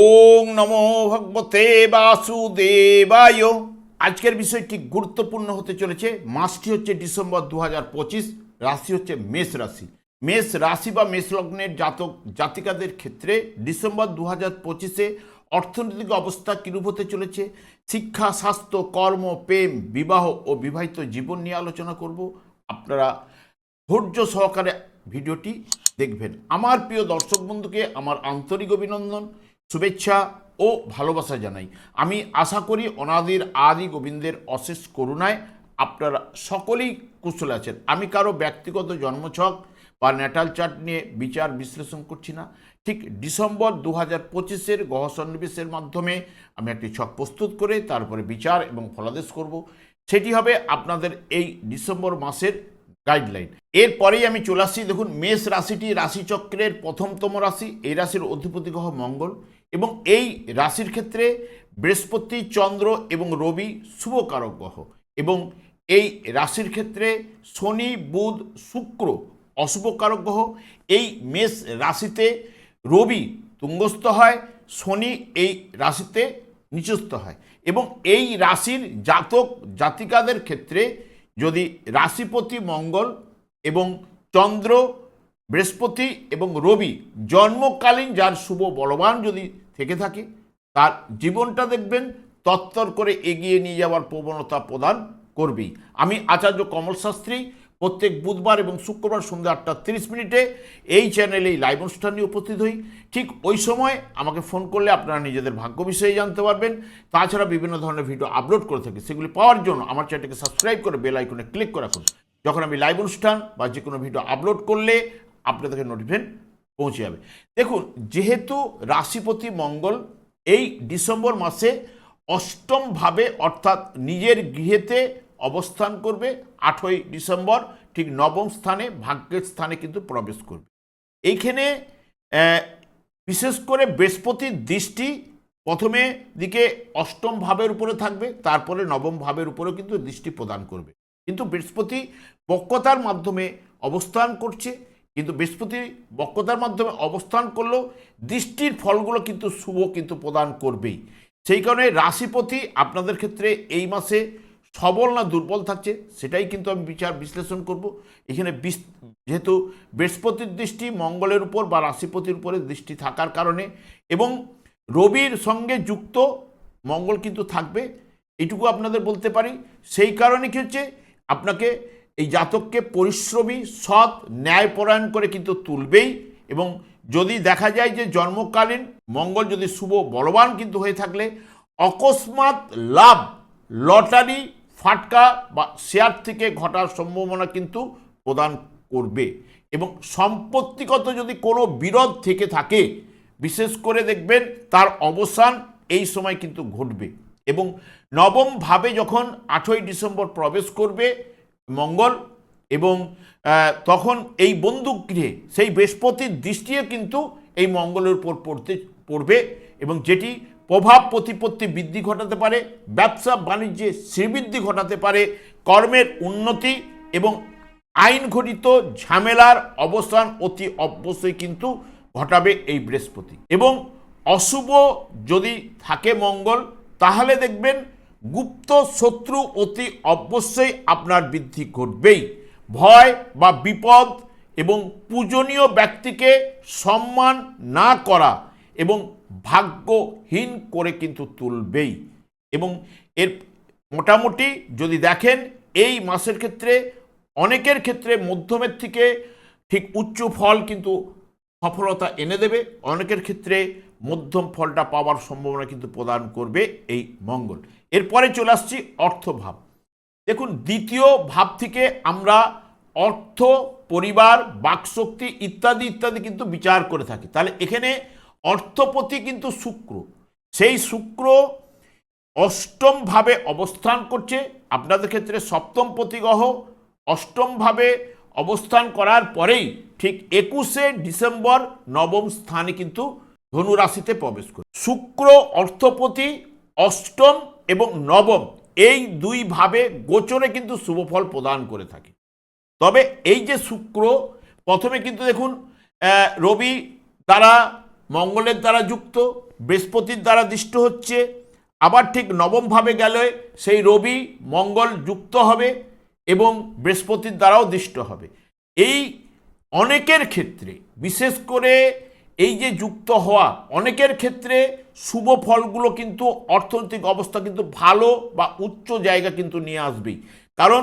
ওং নমো ভগবতে বাসুদেবায়। আজকের বিষয়টি গুরুত্বপূর্ণ হতে চলেছে। মাসটি হচ্ছে ডিসেম্বর দু রাশি হচ্ছে মেষ রাশি। মেষ রাশি বা মেষ লগ্নের জাতক, জাতিকাদের ক্ষেত্রে ডিসেম্বর দু হাজার পঁচিশে অর্থনৈতিক অবস্থা কীরূপ হতে চলেছে? শিক্ষা, স্বাস্থ্য, কর্ম, প্রেম, বিবাহ ও বিবাহিত জীবন নিয়ে আলোচনা করব। আপনারা ধৈর্য সহকারে ভিডিওটি দেখবেন। আমার প্রিয় দর্শক বন্ধুকে আমার আন্তরিক অভিনন্দন। শুভেচ্ছা ও ভালোবাসা জানাই। আমি আশা করি অনাদির আদি গোবিন্দের অশেষ করুণায় আপনারা সকলেই কুশল আছেন। আমি কারও ব্যক্তিগত জন্মছক বা ন্যাটাল চার্ট নিয়ে বিচার বিশ্লেষণ করছি না। ঠিক ডিসেম্বর দু হাজার পঁচিশের গহ সন্নিবেশের মাধ্যমে আমি একটি ছক প্রস্তুত করে তারপরে বিচার এবং ফলাদেশ করব। সেটি হবে আপনাদের এই ডিসেম্বর মাসের গাইডলাইন। এরপরেই আমি চলে আসছি দেখুন, মেষ রাশিটি রাশিচক্রের প্রথমতম রাশি। এই রাশির অধিপতি গ্রহ মঙ্গল। এবং এই রাশির ক্ষেত্রে বৃহস্পতি, চন্দ্র এবং রবি শুভকারক গ্রহ এবং এই রাশির ক্ষেত্রে শনি, বুধ, শুক্র অশুভকারক গ্রহ। এই মেষ রাশিতে রবি তুঙ্গস্থ হয়, শনি এই রাশিতে নিচস্থ হয় এবং এই রাশির জাতক জাতিকাদের ক্ষেত্রে যদি রাশিপতি মঙ্গল এবং চন্দ্র, বৃহস্পতি এবং রবি জন্মকালীন যার শুভ বলবান যদি থেকে থাকে, তার জীবনটা দেখবেন তত্তর করে এগিয়ে নিয়ে যাওয়ার প্রবণতা প্রদান করবেই। আমি আচার্য কমল শাস্ত্রী, প্রত্যেক বুধবার এবং শুক্রবার সন্ধ্যা আটটা তিরিশ মিনিটে এই চ্যানেলে এই লাইভ অনুষ্ঠান নিয়ে উপস্থিত হই। ঠিক ওই সময় আমাকে ফোন করলে আপনারা নিজেদের ভাগ্য বিষয়ে জানতে পারবেন। তাছাড়া বিভিন্ন ধরনের ভিডিও আপলোড করে থাকি। সেগুলি পাওয়ার জন্য আমার চ্যানেলকে সাবস্ক্রাইব করে বেল আইকনে ক্লিক করে রাখুন। যখন আমি লাইভ অনুষ্ঠান বা যে কোনো ভিডিও আপলোড করলে আপনাদেরকে নোটিফিকেশন পৌঁছে যাবে। দেখুন, যেহেতু রাশিপতি মঙ্গল এই ডিসেম্বর মাসে অষ্টমভাবে অর্থাৎ নিজের গৃহেতে অবস্থান করবে আঠই ডিসেম্বর ঠিক নবম স্থানে, ভাগ্যের স্থানে কিন্তু প্রবেশ করবে। এইখানে বিশেষ করে বৃহস্পতির দৃষ্টি প্রথমে দিকে অষ্টম ভাবের উপরে থাকবে, তারপরে নবম ভাবের উপরেও কিন্তু দৃষ্টি প্রদান করবে। কিন্তু বৃহস্পতি বক্রতার মাধ্যমে অবস্থান করছে কিন্তু বৃহস্পতি বক্রতার মাধ্যমে অবস্থান করলেও দৃষ্টির ফলগুলো কিন্তু শুভ কিন্তু প্রদান করবেই। সেই কারণে রাশিপতি আপনাদের ক্ষেত্রে এই মাসে সবল না দুর্বল থাকছে, সেটাই কিন্তু আমি বিচার বিশ্লেষণ করব। এখানে যেহেতু বৃহস্পতির দৃষ্টি মঙ্গলের উপর বা রাশিপতির উপরে দৃষ্টি থাকার কারণে এবং রবির সঙ্গে যুক্ত মঙ্গল কিন্তু থাকবে, এটুকু আপনাদের বলতে পারি। সেই কারণে কি হচ্ছে, আপনাকে এই জাতককে পরিশ্রমী, সৎ, ন্যায়পরায়ণ করে কিন্তু তুলবেই এবং যদি দেখা যায় যে জন্মকালীন মঙ্গল যদি শুভ বলবান কিন্তু হয়ে থাকলে, অকস্মাৎ লাভ, লটারি, ফাটকা বা শেয়ার থেকে ঘটার সম্ভাবনা কিন্তু প্রদান করবে এবং সম্পত্তিগত যদি কোনো বিরোধ থেকে থাকে, বিশেষ করে দেখবেন তার অবসান এই সময় কিন্তু ঘটবে এবং নবম ভাবে যখন আঠই ডিসেম্বর প্রবেশ করবে মঙ্গল এবং তখন এই বন্দুক গৃহে সেই বৃহস্পতির দৃষ্টিও কিন্তু এই মঙ্গলের উপর পড়তে, পড়বে এবং যেটি প্রভাব প্রতিপত্তি বৃদ্ধি ঘটাতে পারে, ব্যবসা বাণিজ্যে শ্রীবৃদ্ধি ঘটাতে পারে, কর্মের উন্নতি এবং আইন ঘটিত ঝামেলার অবস্থান অতি অবশ্যই কিন্তু ঘটাবে এই বৃহস্পতি। এবং অশুভ যদি থাকে মঙ্গল, তাহলে দেখবেন গুপ্ত শত্রু অতি অবশ্যই আপনার বৃদ্ধি ঘটবেই। ভয় বা বিপদ এবং পূজনীয় ব্যক্তিকে সম্মান না করা এবং ভাগ্যহীন করে কিন্তু তুলবেই। এবং এর মোটামুটি যদি দেখেন, এই মাসের ক্ষেত্রে, অনেকের ক্ষেত্রে মধ্যমের থেকে ঠিক উচ্চ ফল কিন্তু সফলতা এনে দেবে। অনেকের ক্ষেত্রে মধ্যম ফলটা পাওয়ার সম্ভাবনা কিন্তু প্রদান করবে এই মঙ্গল। এরপরে চলে আসছি অর্থভাব। দেখুন, দ্বিতীয় ভাব থেকে আমরা অর্থ, পরিবার, বাকশক্তি ইত্যাদি ইত্যাদি কিন্তু বিচার করে থাকি। তাহলে এখানে অর্থপতি কিন্তু শুক্র। সেই শুক্র অষ্টমভাবে অবস্থান করছে। আপনাদের ক্ষেত্রে সপ্তম প্রতিগ্রহ অষ্টমভাবে অবস্থান করার পরেই ঠিক একুশে ডিসেম্বর নবম স্থানে কিন্তু ধনু রাশিতে প্রবেশ করে। শুক্র অর্থপতি অষ্টম এবং নবম, এই দুই ভাবে গোচরে কিন্তু শুভফল প্রদান করে থাকে। তবে এই যে শুক্র, প্রথমে কিন্তু দেখুন রবি দ্বারা, মঙ্গলের দ্বারা যুক্ত, বৃহস্পতির দ্বারা দৃষ্ট হচ্ছে, আবার ঠিক নবমভাবে গেলে সেই রবি মঙ্গল যুক্ত হবে এবং বৃহস্পতির দ্বারাও দৃষ্ট হবে। এই অনেকের ক্ষেত্রে, বিশেষ করে এই যে যুক্ত হওয়া, অনেকের ক্ষেত্রে শুভ ফলগুলো কিন্তু অর্থনৈতিক অবস্থা কিন্তু ভালো বা উচ্চ জায়গা কিন্তু নিয়ে আসবেই। কারণ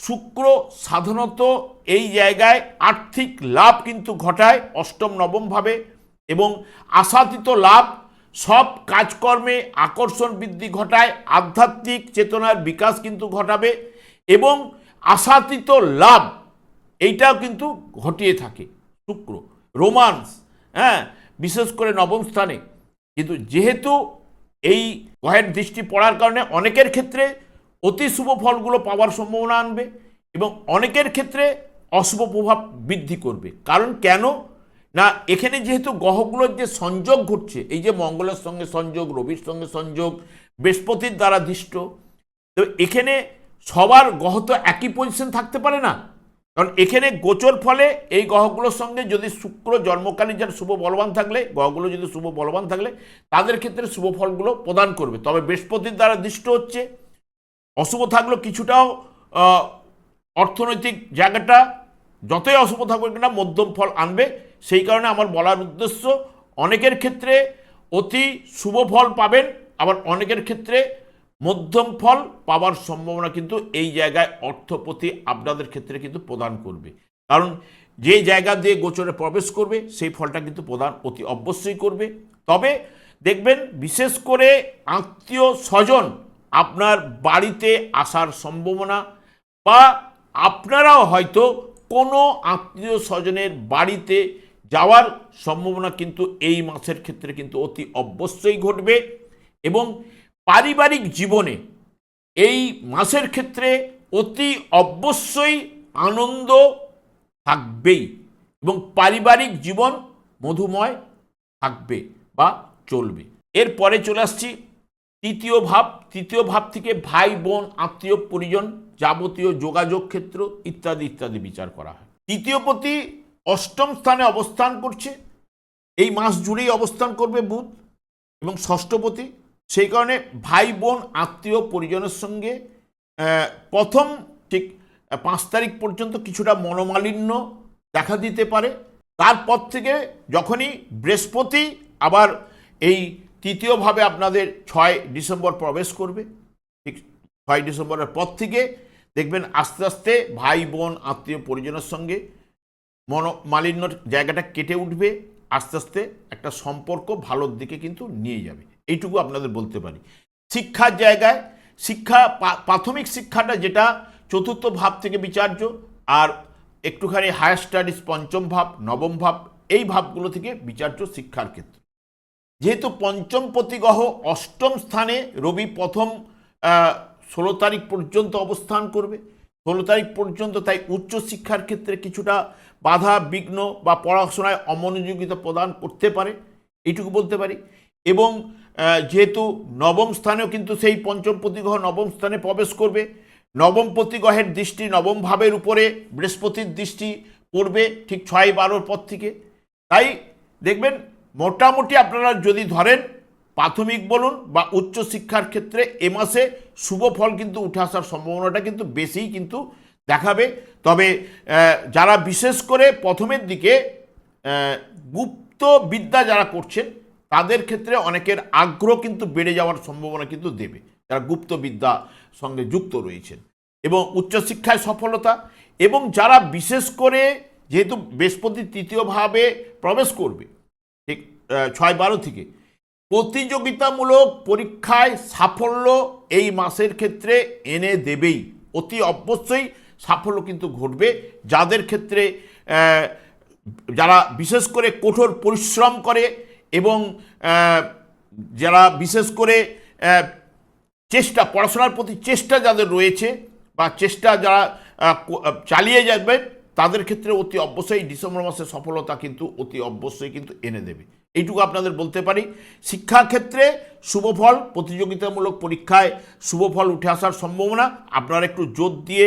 শুক্র সাধারণত এই জায়গায় আর্থিক লাভ কিন্তু ঘটায়, অষ্টম নবমভাবে এবং আশাতীত লাভ সব কাজকর্মে আকর্ষণ বৃদ্ধি ঘটায়, আধ্যাত্মিক চেতনার বিকাশ কিন্তু ঘটাবে, এবং আশাতীত লাভ এইটাও কিন্তু ঘটিয়ে থাকে শুক্র। রোমান্স হ্যাঁ বিশেষ করে নবম স্থানে। কিন্তু যেহেতু এই গ্রহের দৃষ্টি পড়ার কারণে অনেকের ক্ষেত্রে অতি শুভ ফলগুলো পাওয়ার সম্ভাবনা আনবে এবং অনেকের ক্ষেত্রে অশুভ প্রভাব বৃদ্ধি করবে। কারণ কেন? না, এখানে যেহেতু গ্রহগুলোর যে সংযোগ ঘটছে, এই যে মঙ্গলের সঙ্গে সংযোগ, রবির সঙ্গে সংযোগ, বৃহস্পতির দ্বারা দৃষ্ট তো এখানে সবার গ্রহ তো একই পজিশন থাকতে পারে না। কারণ এখানে গোচর ফলে এই গ্রহগুলোর সঙ্গে যদি শুক্র জন্মকালীন যার শুভ বলবান থাকলে, গ্রহগুলো যদি শুভ বলবান থাকলে, তাদের ক্ষেত্রে শুভ ফলগুলো প্রদান করবে। তবে বৃহস্পতির দ্বারা দৃষ্ট হচ্ছে, অশুভ থাকলেও কিছুটাও অর্থনৈতিক জায়গাটা যতই অশুভ থাকবে না মধ্যম ফল আনবে। সেই কারণে আমার বলার উদ্দেশ্য, অনেকের ক্ষেত্রে অতি শুভ ফল পাবেন, আবার অনেকের ক্ষেত্রে মধ্যম ফল পাওয়ার সম্ভাবনা কিন্তু এই জায়গায় অর্থপতি আপনাদের ক্ষেত্রে কিন্তু প্রদান করবে। কারণ যে জায়গা দিয়ে গোচরে প্রবেশ করবে, সেই ফলটা কিন্তু প্রদান অতি অবশ্যই করবে। তবে দেখবেন, বিশেষ করে আত্মীয় স্বজন আপনার বাড়িতে আসার সম্ভাবনা বা আপনারাও হয়তো কোনো আত্মীয় স্বজনের বাড়িতে যাওয়ার সম্ভাবনা কিন্তু এই মাসের ক্ষেত্রে কিন্তু অতি অবশ্যই ঘটবে এবং পারিবারিক জীবনে এই মাসের ক্ষেত্রে অতি অবশ্যই আনন্দ থাকবেই এবং পারিবারিক জীবন মধুময় থাকবে বা চলবে। এরপরে চলে আসছি তৃতীয় ভাব তৃতীয় ভাব থেকে ভাই, বোন, আত্মীয়, পরিজন যাবতীয় যোগাযোগ ক্ষেত্র ইত্যাদি ইত্যাদি বিচার করা হয়। তৃতীয় পতি অষ্টম স্থানে অবস্থান করছে। এই মাস জুড়েই অবস্থান করবে বুধ এবং ষষ্ঠপতি সেই কারণে ভাই বোন, আত্মীয় পরিজনের সঙ্গে প্রথম ঠিক পাঁচ তারিখ পর্যন্ত কিছুটা মনোমালিন্য দেখা দিতে পারে। তারপর থেকে যখনই বৃহস্পতি আবার এই তৃতীয়ভাবে আপনাদের ছয় ডিসেম্বর প্রবেশ করবে, ঠিক ছয় ডিসেম্বরের পর থেকে দেখবেন আস্তে আস্তে ভাই বোন, আত্মীয় পরিজনের সঙ্গে মনোমালিন্যর জায়গাটা কেটে উঠবে, আস্তে আস্তে একটা সম্পর্ক ভালোর দিকে কিন্তু নিয়ে যাবে। এইটুকু আপনাদের বলতে পারি। শিক্ষার জায়গায়, শিক্ষা প্রাথমিক শিক্ষাটা যেটা চতুর্থ ভাব থেকে বিচার্য আর একটুখানি হায়ার স্টাডিজ পঞ্চম ভাব, নবম ভাব, এই ভাবগুলো থেকে বিচার্য শিক্ষার ক্ষেত্রে। যেহেতু পঞ্চম প্রতিগ্রহ অষ্টম স্থানে রবি প্রথম ষোলো তারিখ পর্যন্ত অবস্থান করবে। ষোলো তারিখ পর্যন্ত তাই উচ্চশিক্ষার ক্ষেত্রে কিছুটা বাধা, বিঘ্ন বা পড়াশোনায় অমনোযোগিতা প্রদান করতে পারে। এইটুকু বলতে পারি। এবং যেহেতু নবম স্থানেও কিন্তু সেই পঞ্চম প্রতিগ্রহ নবম স্থানে প্রবেশ করবে। নবম প্রতিগ্রহের দৃষ্টি নবম ভাবের উপরে, বৃহস্পতির দৃষ্টি পড়বে ঠিক ছয় বারোর পর থেকে। তাই দেখবেন, মোটামুটি আপনারা যদি ধরেন প্রাথমিক বলুন বা উচ্চ শিক্ষার ক্ষেত্রে এ মাসে শুভ ফল কিন্তু উঠে আসার সম্ভাবনাটা কিন্তু বেশিই কিন্তু দেখাবে। তবে যারা বিশেষ করে প্রথমের দিকে গুপ্ত বিদ্যা যারা করছেন তাদের ক্ষেত্রে অনেকের আগ্রহ কিন্তু বেড়ে যাওয়ার সম্ভাবনা কিন্তু দেবে। যারা গুপ্তবিদ্যা সঙ্গে যুক্ত রয়েছেন এবং উচ্চশিক্ষায় সফলতা এবং যারা বিশেষ করে যেহেতু বৃহস্পতি তৃতীয়ভাবে প্রবেশ করবে, ঠিক ছয় বারো থেকে, প্রতিযোগিতামূলক পরীক্ষায় সাফল্য এই মাসের ক্ষেত্রে এনে দেবেই। অতি অবশ্যই সাফল্য কিন্তু ঘটবে। যাদের ক্ষেত্রে যারা বিশেষ করে কঠোর পরিশ্রম করে এবং যারা বিশেষ করে চেষ্টা, পড়াশোনার প্রতি চেষ্টা যাদের রয়েছে বা চেষ্টা যারা চালিয়ে যাবে, তাদের ক্ষেত্রে অতি অবশ্যই ডিসেম্বর মাসে সফলতা কিন্তু অতি অবশ্যই কিন্তু এনে দেবে। এইটুকু আপনাদের বলতে পারি। শিক্ষাক্ষেত্রে শুভফল প্রতিযোগিতামূলক পরীক্ষায় শুভফল উঠে আসার সম্ভাবনা। আপনারা একটু জোর দিয়ে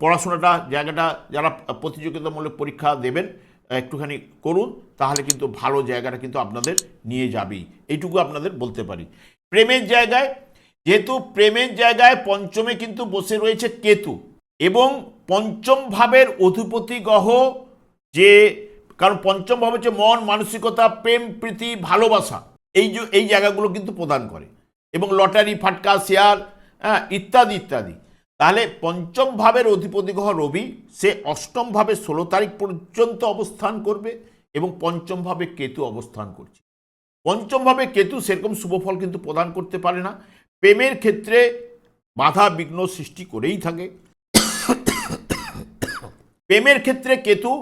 পড়াশোনাটা, জায়গাটা যারা প্রতিযোগিতামূলক পরীক্ষা দেবেন একটুখানি করুন, তাহলে কিন্তু ভালো জায়গাটা কিন্তু আপনাদের নিয়ে যাবেই। এইটুকু আপনাদের বলতে পারি। প্রেমের জায়গায়, যেহেতু প্রেমের জায়গায় পঞ্চমে কিন্তু বসে রয়েছে কেতু এবং পঞ্চম ভাবের অধিপতি গ্রহ যে, কারণ পঞ্চম ভাব হচ্ছে মন, মানসিকতা, প্রেম, প্রীতি, ভালোবাসা। এই যে, এই জায়গাগুলো কিন্তু প্রদান করে। এবং লটারি, ফাটকা, শেয়ার হ্যাঁ ইত্যাদি ইত্যাদি। তাহলে পঞ্চম ভাবের অধিপতি গ্রহ রবি, সে অষ্টম ভাবে ষোলো তারিখ পর্যন্ত অবস্থান করবে এবং পঞ্চম ভাবে কেতু অবস্থান করছে। পঞ্চম ভাবে কেতু সেরকম শুভফল কিন্তু প্রদান করতে পারে না। প্রেমের ক্ষেত্রে বাধা বিঘ্ন সৃষ্টি করেই থাকে। প্রেমের ক্ষেত্রে কেতু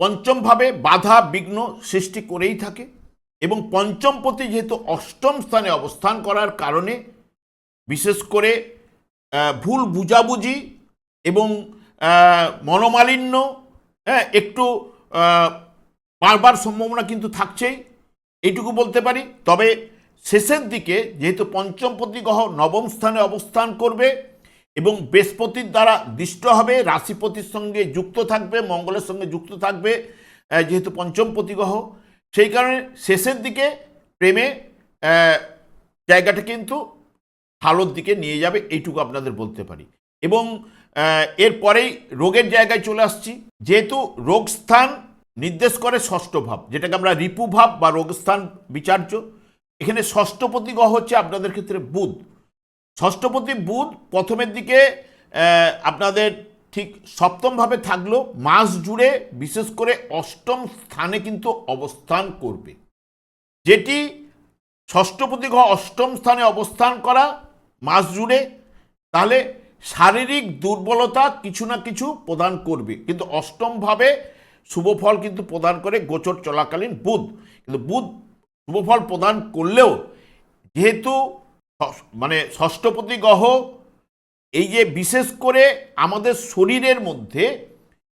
পঞ্চমভাবে বাধা বিঘ্ন সৃষ্টি করেই থাকে এবং পঞ্চম পঞ্চমপতি যেহেতু অষ্টম স্থানে অবস্থান করার কারণে বিশেষ করে ভুল বুঝাবুঝি এবং মনোমালিন্য হ্যাঁ একটু বারবার সম্ভাবনা কিন্তু থাকছেই, এইটুকু বলতে পারি। তবে শেষের দিকে যেহেতু পঞ্চমপতি গ্রহ নবম স্থানে অবস্থান করবে এবং বৃহস্পতির দ্বারা দৃষ্ট হবে, রাশিপতির সঙ্গে যুক্ত থাকবে, মঙ্গলের সঙ্গে যুক্ত থাকবে যেহেতু পঞ্চমপতি গ্রহ সেই কারণে শেষের দিকে প্রেমে জায়গাটা কিন্তু ভালোর দিকে নিয়ে যাবে, এইটুকু আপনাদের বলতে পারি। এবং এরপরেই রোগের জায়গায় চলে আসছি। যেহেতু রোগ স্থান নির্দেশ করে ষষ্ঠ ভাব, যেটাকে আমরা রিপু ভাব বা রোগস্থান বিচার্য। এখানে ষষ্ঠপতি গ্রহ হচ্ছে আপনাদের ক্ষেত্রে বুধ। ষষ্ঠপতি বুধ প্রথমের দিকে আপনাদের ঠিক সপ্তমভাবে থাকলেও মাস জুড়ে বিশেষ করে অষ্টম স্থানে কিন্তু অবস্থান করবে। যেটি ষষ্ঠপতি গ্রহ অষ্টম স্থানে অবস্থান করা মাস জুড়ে তাহলে শারীরিক দুর্বলতা কিছু না কিছু প্রদান করবে। কিন্তু অষ্টমভাবে শুভফল কিন্তু প্রদান করে গোচর চলাকালীন বুধ। কিন্তু বুধ শুভফল প্রদান করলেও যেহেতু মানে ষষ্ঠপতি গ্রহ, এই যে বিশেষ করে আমাদের শরীরের মধ্যে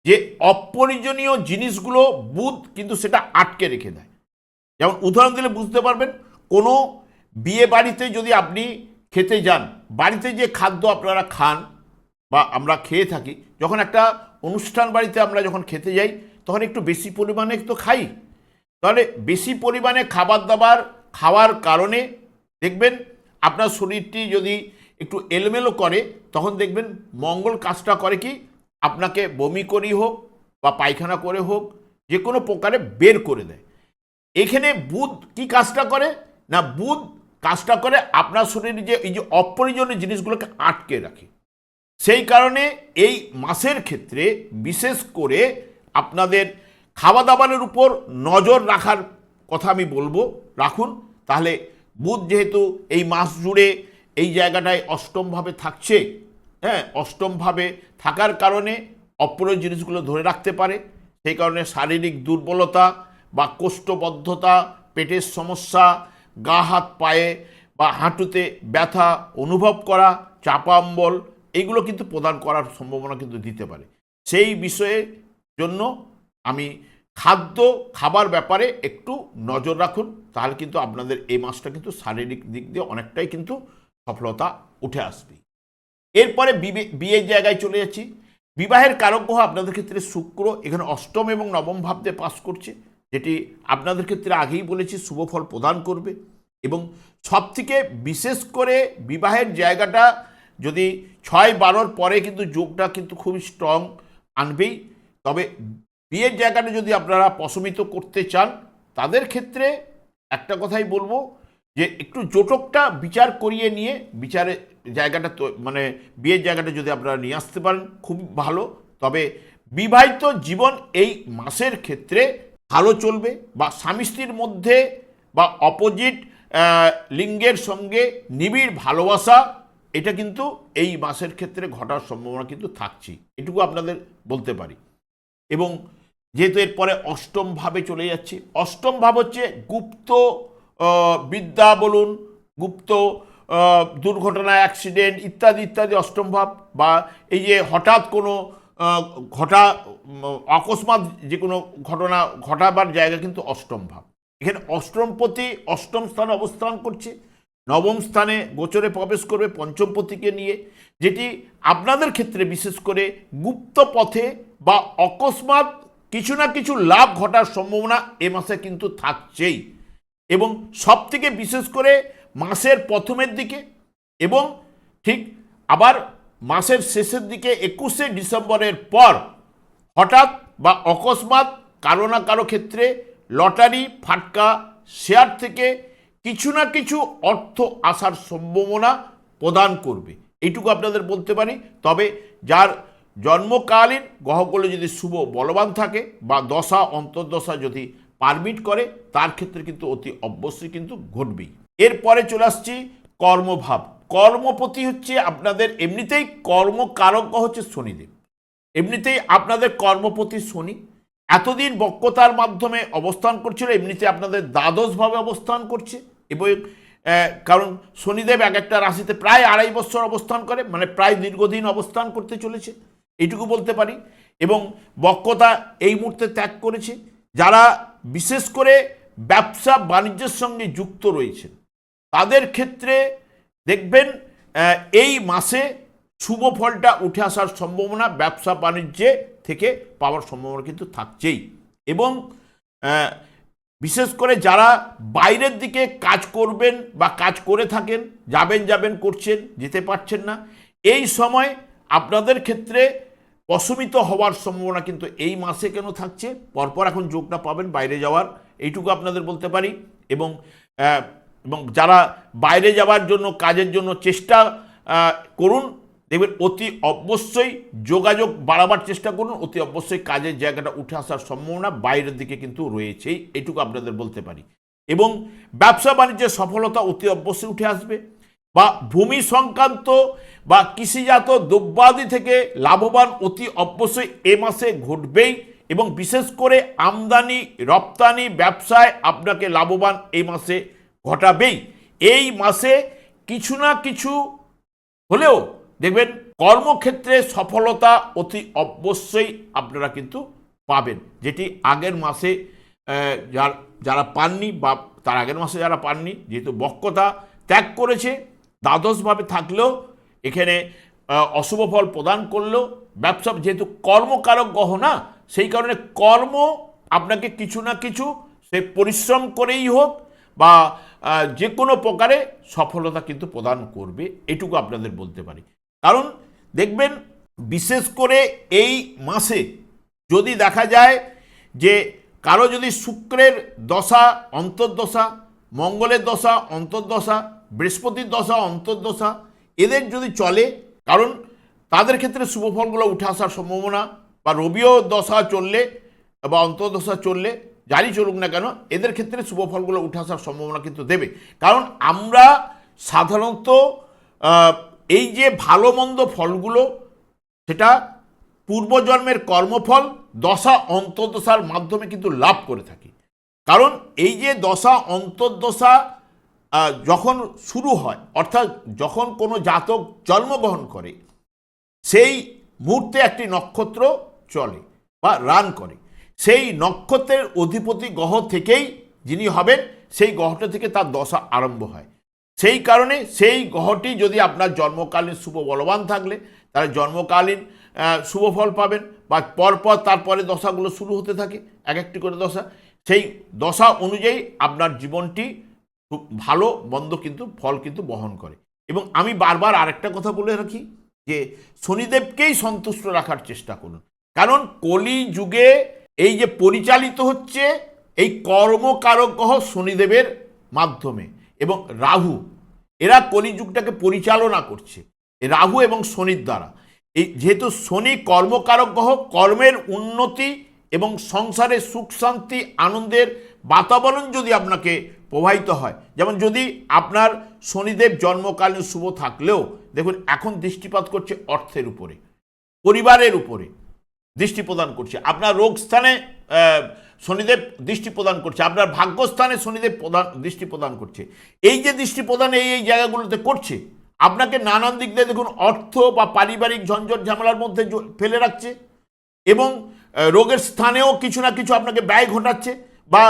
যে অপ্রয়োজনীয় জিনিসগুলো বুধ কিন্তু সেটা আটকে রেখে দেয়। যেমন উদাহরণ দিলে বুঝতে পারবেন, কোনো বিয়ে বাড়িতে যদি আপনি খেতে যান, বাড়িতে যে খাদ্য আপনারা খান বা আমরা খেয়ে থাকি, যখন একটা অনুষ্ঠান বাড়িতে আমরা যখন খেতে যাই, তখন একটু বেশি পরিমাণে তো খাই। তাহলে বেশি পরিমাণে খাবার দাবার খাওয়ার কারণে দেখবেন আপনার শরীরটি যদি একটু এলোমেলো করে, তখন দেখবেন মঙ্গল কাজটা করে কি? আপনাকে বমি করেই হোক বা পায়খানা করে হোক, যে কোনো প্রকারে বের করে দেয়। এখানে বুধ কি কাজটা করে? না, বুধ কাজটা করে আপনার শরীরে যে এই যে অপ্রয়োজনীয় জিনিসগুলোকে আটকে রাখে। সেই কারণে এই মাসের ক্ষেত্রে বিশেষ করে আপনাদের খাওয়া দাওয়ার উপর নজর রাখার কথা আমি বলব, রাখুন। তাহলে বুধ যেহেতু এই মাস জুড়ে এই জায়গাটায় অষ্টমভাবে থাকছে হ্যাঁ অষ্টমভাবে থাকার কারণে অপ্রয়োজন জিনিসগুলো ধরে রাখতে পারে। সেই কারণে শারীরিক দুর্বলতা বা কোষ্ঠবদ্ধতা, পেটের সমস্যা গা হাত পায়ে বা হাঁটুতে ব্যথা অনুভব করা, চাপা অম্বল এইগুলো কিন্তু প্রদান করার সম্ভাবনা কিন্তু দিতে পারে। সেই বিষয়ে জন্য আমি খাদ্য, খাবার ব্যাপারে একটু নজর রাখুন, তাহলে কিন্তু আপনাদের এই মাসটা কিন্তু শারীরিক দিক দিয়ে অনেকটাই কিন্তু সফলতা উঠে আসবে। এরপরে বিয়ের জায়গায় চলে যাচ্ছি। বিবাহের কারক গ্রহ আপনাদের ক্ষেত্রে শুক্র, এখানে অষ্টম এবং নবম ভাবতে পাস করছে। যেটি আপনাদের ক্ষেত্রে আগেই বলেছি, শুভ ফল প্রদান করবে। এবং সবথেকে বিশেষ করে বিবাহের জায়গাটা যদি ছয় বারোর পরে কিন্তু যোগটা কিন্তু খুবই স্ট্রং আনবেই। তবে বিয়ের জায়গাটা যদি আপনারা প্রশমিত করতে চান, তাদের ক্ষেত্রে একটা কথাই বলব যে একটু জোটকটা বিচার করিয়ে নিয়ে বিচারে জায়গাটা মানে বিয়ের জায়গাটা যদি আপনারা নিয়ে আসতে পারেন খুব ভালো। তবে বিবাহিত জীবন এই মাসের ক্ষেত্রে ভালো চলবে বা স্বামী স্ত্রীর মধ্যে বা অপোজিট লিঙ্গের সঙ্গে নিবিড় ভালোবাসা, এটা কিন্তু এই মাসের ক্ষেত্রে ঘটার সম্ভাবনা কিন্তু থাকছে এটুকু আপনাদের বলতে পারি। এবং যেহেতু এরপরে অষ্টম ভাবে চলে যাচ্ছি, অষ্টম ভাব হচ্ছে গুপ্ত বিদ্যা বলুন, গুপ্ত দুর্ঘটনা অ্যাক্সিডেন্ট ইত্যাদি ইত্যাদি অষ্টম ভাব বা এই যে হঠাৎ কোনো ঘটা, অকস্মাৎ যে কোনো ঘটনা ঘটাবার জায়গা কিন্তু অষ্টম ভাব। এখানে অষ্টমপতি অষ্টম স্থানে অবস্থান করছে। নবম স্থানে গোচরে প্রবেশ করবে পঞ্চমপতিকে নিয়ে, যেটি আপনাদের ক্ষেত্রে বিশেষ করে গুপ্ত পথে বা অকস্মাৎ কিছু না কিছু লাভ ঘটার সম্ভাবনা এ মাসে কিন্তু থাকছেই। এবং সব থেকে বিশেষ করে মাসের প্রথমের দিকে এবং ঠিক আবার মাসের শেষের দিকে একুশে ডিসেম্বরের পর হঠাৎ বা অকস্মাৎ কারও না কারও ক্ষেত্রে লটারি, ফাটকা, শেয়ার থেকে কিছু না কিছু অর্থ আসার সম্ভাবনা প্রদান করবে। এইটুকু আপনাদের বলতে পারি। তবে যার জন্মকালীন গ্রহগুলো যদি শুভ বলবান থাকে বা দশা, অন্তর্দশা যদি পারমিট করে, তার ক্ষেত্রে কিন্তু অতি অবশ্যই কিন্তু ঘটবেই। এরপরে চলে আসছি কর্মভাব। কর্মপতি হচ্ছে আপনাদের, এমনিতেই কর্মকারক হচ্ছে শনিদেব। এমনিতেই আপনাদের কর্মপতি শনি। এতদিন বক্রতার মাধ্যমে অবস্থান করছিল, এমনিতে আপনাদের দ্বাদশভাবে অবস্থান করছে। এবং কারণ শনিদেব এক একটা রাশিতে প্রায় আড়াই বছর অবস্থান করে মানে প্রায় দীর্ঘদিন অবস্থান করতে চলেছে। এইটুকু বলতে পারি। এবং বক্রতা এই মুহূর্তে ত্যাগ করেছে। যারা বিশেষ করে ব্যবসা বাণিজ্যের সঙ্গে যুক্ত রয়েছেন, তাদের ক্ষেত্রে দেখবেন এই মাসে শুভ ফলটা উঠে আসার সম্ভাবনা ব্যবসা বাণিজ্যে থেকে পাওয়ার সম্ভাবনা কিন্তু থাকছেই। এবং বিশেষ করে যারা বাইরের দিকে কাজ করবেন বা কাজ করে থাকেন, যাবেন যাবেন, করছেন, যেতে পারছেন না, এই সময় আপনাদের ক্ষেত্রে প্রশমিত হওয়ার সম্ভাবনা কিন্তু এই মাসে কেন থাকছে? পরপর এখন যোগটা পাবেন বাইরে যাওয়ার, এইটুকু আপনাদের বলতে পারি। এবং এবং যারা বাইরে যাওয়ার জন্য, কাজের জন্য চেষ্টা করুন, দেখবেন অতি অবশ্যই যোগাযোগ বাড়াবার চেষ্টা করুন, অতি অবশ্যই কাজের জায়গাটা উঠে আসার সম্ভাবনা বাইরের দিকে কিন্তু রয়েছেই, এটুকু আপনাদের বলতে পারি। এবং ব্যবসা বাণিজ্যের সফলতা অতি অবশ্যই উঠে আসবে বা ভূমি সংক্রান্ত বা কৃষিজাত দ্রব্যাদি থেকে লাভবান অতি অবশ্যই এ মাসে ঘটবেই এবং বিশেষ করে আমদানি, রপ্তানি, ব্যবসায় আপনাকে লাভবান এই মাসে ঘটাবেই। এই মাসে কিছু না কিছু হলেও, দেখবেন, কর্মক্ষেত্রে সফলতা অতি অবশ্যই আপনারা কিন্তু পাবেন। যেটি আগের মাসে যার- পাননি বা তার আগের মাসে যারা পাননি, যেহেতু বক্রতা ত্যাগ করেছে, দ্বাদশভাবে থাকলেও, এখানে অশুভ ফল প্রদান করলেও, ব্যবসা যেহেতু কর্মকারক গ্রহ না সেই কারণে কর্ম আপনাকে কিছু না কিছু, সে পরিশ্রম করেই হোক বা যে কোনো প্রকারে সফলতা কিন্তু প্রদান করবে, এটুকু আপনাদের বলতে পারি। কারণ দেখবেন, বিশেষ করে এই মাসে যদি দেখা যায় যে, কারও যদি শুক্রের দশা, অন্তর্দশা, মঙ্গলের দশা, অন্তর্দশা, বৃহস্পতির দশা, অন্তর্দশা, এদের যদি চলে, কারণ তাদের ক্ষেত্রে শুভ ফলগুলো উঠে আসার সম্ভাবনা, বা রবিও দশা চললে, বা অন্তর্দশা চললে যারই চলুক না কেন, এদের ক্ষেত্রে শুভ ফলগুলো উঠে আসার সম্ভাবনা কিন্তু দেবে। কারণ আমরা সাধারণত এই যে ভালো মন্দ ফলগুলো, সেটা পূর্বজন্মের কর্মফল দশা অন্তর্দশার মাধ্যমে কিন্তু লাভ করে থাকি। কারণ এই যে দশা অন্তর্দশা যখন শুরু হয়, অর্থাৎ যখন কোনো জাতক জন্মগ্রহণ করে, সেই মুহূর্তে একটি নক্ষত্র চলে বা রান করে। সেই নক্ষত্রের অধিপতি গ্রহ থেকেই যিনি হবেন, সেই গ্রহটা থেকে তার দশা আরম্ভ হয়। সেই কারণে সেই গ্রহটি যদি আপনার জন্মকালীন শুভ বলবান থাকলে, তাহলে জন্মকালীন শুভ ফল পাবেন বা পরপর তারপরে দশাগুলো শুরু হতে থাকে, এক একটি করে দশা। সেই দশা অনুযায়ী আপনার জীবনটি খুব ভালো মন্দ কিন্তু, ফল কিন্তু বহন করে। এবং আমি বারবার আরেকটা কথা বলে রাখি যে, শনিদেবকেই সন্তুষ্ট রাখার চেষ্টা করুন। কারণ কলি যুগে এই যে পরিচালিত হচ্ছে এই কর্মকারক গ্রহ শনিদেবের মাধ্যমে এবং রাহু, এরা কলিযুগটাকে পরিচালনা করছে। রাহু এবং শনির দ্বারা। এই যেহেতু শনি কর্মকারক গ্রহ কর্মের উন্নতি এবং সংসারে সুখ, শান্তি, আনন্দের বাতাবরণ যদি আপনাকে প্রবাহিত হয়, যেমন যদি আপনার শনিদেব জন্মকালীন শুভ থাকলেও, দেখুন এখন দৃষ্টিপাত করছে অর্থের উপরে, পরিবারের উপরে। দৃষ্টি প্রদান করছে। আপনার রোগ স্থানে শনিদেব দৃষ্টি প্রদান করছে। আপনার ভাগ্যস্থানে শনিদেব প্রদান, দৃষ্টি প্রদান করছে। এই যে দৃষ্টি প্রদান এই এই জায়গাগুলোতে করছে, আপনাকে নানান দিক দিয়ে দেখুন, অর্থ বা পারিবারিক ঝঞ্ঝট ঝামেলার মধ্যে ফেলে রাখছে এবং রোগের স্থানেও কিছু না কিছু আপনাকে ব্যয় ঘটাচ্ছে বা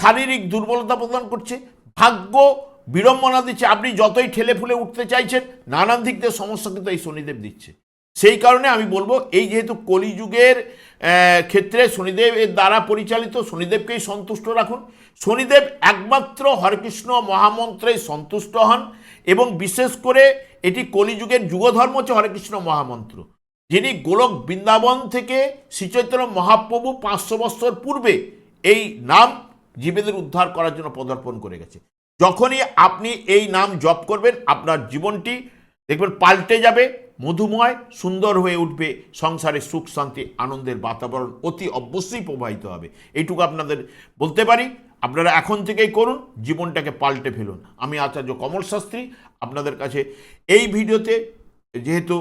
শারীরিক দুর্বলতা প্রদান করছে। ভাগ্য বিড়ম্বনা দিচ্ছে। আপনি যতই ঠেলে ফুলে উঠতে চাইছেন, নানান দিক দিয়ে সমস্যা কিন্তু এই শনিদেব দিচ্ছে। সেই কারণে আমি বলব, এই যেহেতু কলিযুগের ক্ষেত্রে শনিদেবের দ্বারা পরিচালিত, শনিদেবকেই সন্তুষ্ট রাখুন। শনিদেব একমাত্র হরেকৃষ্ণ মহামন্ত্রে সন্তুষ্ট হন এবং বিশেষ করে এটি কলিযুগের যুগধর্ম হচ্ছে হরেকৃষ্ণ মহামন্ত্র। যিনি গোলক বৃন্দাবন থেকে শ্রীচৈতন্য মহাপ্রভু পাঁচশো বৎসর পূর্বে এই নাম জীবেদের উদ্ধার করার জন্য পদার্পণ করে গেছে। যখনই আপনি এই নাম জপ করবেন, আপনার জীবনটি দেখবেন পাল্টে যাবে। মধুময়, সুন্দর হয়ে উঠবে। সংসারে সুখ, শান্তি, আনন্দের বাতাবরণ অতি অবশ্যই প্রবাহিত হবে। এইটুকু আপনাদের বলতে পারি। আপনারা এখন থেকেই করুন, জীবনটাকে পাল্টে ফেলুন। আমি আচার্য কমল শাস্ত্রী, আপনাদের কাছে এই ভিডিওতে যেহেতু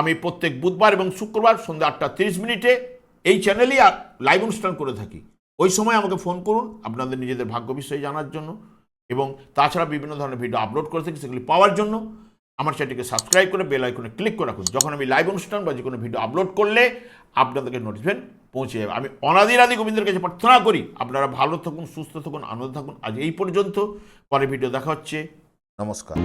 আমি প্রত্যেক বুধবার এবং শুক্রবার সন্ধ্যা আটটা তিরিশ মিনিটে এই চ্যানেলেই লাইভ অনুষ্ঠান করে থাকি। ওই সময় আমাকে ফোন করুন আপনাদের নিজেদের ভাগ্য বিষয়ে জানার জন্য এবং তাছাড়া বিভিন্ন ধরনের ভিডিও আপলোড করে থাকি সেগুলি পাওয়ার জন্য। আমার চ্যানেলটিকে সাবস্ক্রাইব করে বেল আইকনে ক্লিক করে রাখুন। যখন আমি লাইভ অনুষ্ঠান বা যে কোনো ভিডিও আপলোড করলে আপনাদেরকে নোটিফিকেশন পৌঁছে যাবে। আমি অনাদির আদি গোবিন্দের কাছে প্রার্থনা করি, আপনারা ভালো থাকুন, সুস্থ থাকুন, আনন্দ থাকুন। আজ এই পর্যন্ত। পরে ভিডিও দেখা হচ্ছে। নমস্কার।